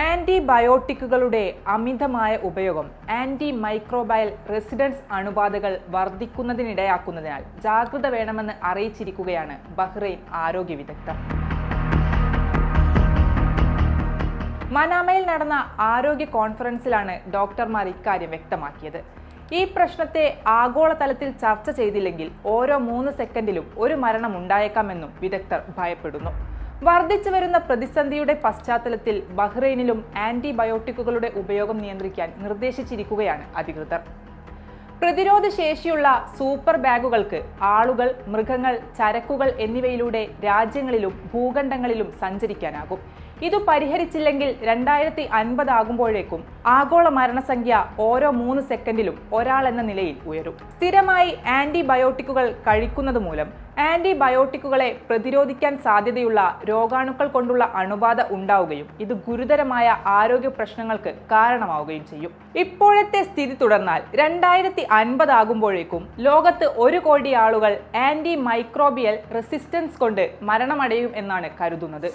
ആന്റിബയോട്ടിക്കുകളുടെ അമിതമായ ഉപയോഗം anti microbial resistance അണുബാധകൾ വർദ്ധിക്കുന്നതിനിടയാക്കുന്നതിനാൽ ജാഗ്രത വേണമെന്ന് അറിയിച്ചിരിക്കുകയാണ് ബഹ്റൈൻ ആരോഗ്യ വിദഗ്ധർ. മനാമയിൽ നടന്ന ആരോഗ്യ കോൺഫറൻസിലാണ് ഡോക്ടർമാർ ഇക്കാര്യം വ്യക്തമാക്കിയത്. ഈ പ്രശ്നത്തെ ആഗോളതലത്തിൽ ചർച്ച ചെയ്തില്ലെങ്കിൽ ഓരോ മൂന്ന് സെക്കൻഡിലും ഒരു മരണം ഉണ്ടായേക്കാമെന്നും വിദഗ്ധർ ഭയപ്പെടുന്നു. വർദ്ധിച്ചു വരുന്ന പ്രതിസന്ധിയുടെ പശ്ചാത്തലത്തിൽ ബഹ്റൈനിലും ആന്റിബയോട്ടിക്കുകളുടെ ഉപയോഗം നിയന്ത്രിക്കാൻ നിർദ്ദേശിച്ചിരിക്കുകയാണ് അധികൃതർ. പ്രതിരോധ ശേഷിയുള്ള സൂപ്പർ ബാഗുകൾക്ക് ആളുകൾ മൃഗങ്ങൾ ചരക്കുകൾ എന്നിവയിലൂടെ രാജ്യങ്ങളിലും ഭൂഖണ്ഡങ്ങളിലും സഞ്ചരിക്കാനാകും. ഇത് പരിഹരിച്ചില്ലെങ്കിൽ രണ്ടായിരത്തി അൻപതാകുമ്പോഴേക്കും ആഗോള മരണസംഖ്യ ഓരോ മൂന്ന് സെക്കൻഡിലും ഒരാൾ എന്ന നിലയിൽ ഉയരും. സ്ഥിരമായി ആന്റിബയോട്ടിക്കുകൾ കഴിക്കുന്നത് മൂലം ആന്റിബയോട്ടിക്കുകളെ പ്രതിരോധിക്കാൻ സാധ്യതയുള്ള രോഗാണുക്കൾ കൊണ്ടുള്ള അണുബാധ ഉണ്ടാവുകയും ഇത് ഗുരുതരമായ ആരോഗ്യ പ്രശ്നങ്ങൾക്ക് കാരണമാവുകയും ചെയ്യും. ഇപ്പോഴത്തെ സ്ഥിതി തുടർന്നാൽ രണ്ടായിരത്തി അൻപത് ആകുമ്പോഴേക്കും ലോകത്ത് ഒരു കോടി ആളുകൾ ആന്റി മൈക്രോബിയൽ റെസിസ്റ്റൻസ് കൊണ്ട് മരണമടയും എന്നാണ് കരുതുന്നത്.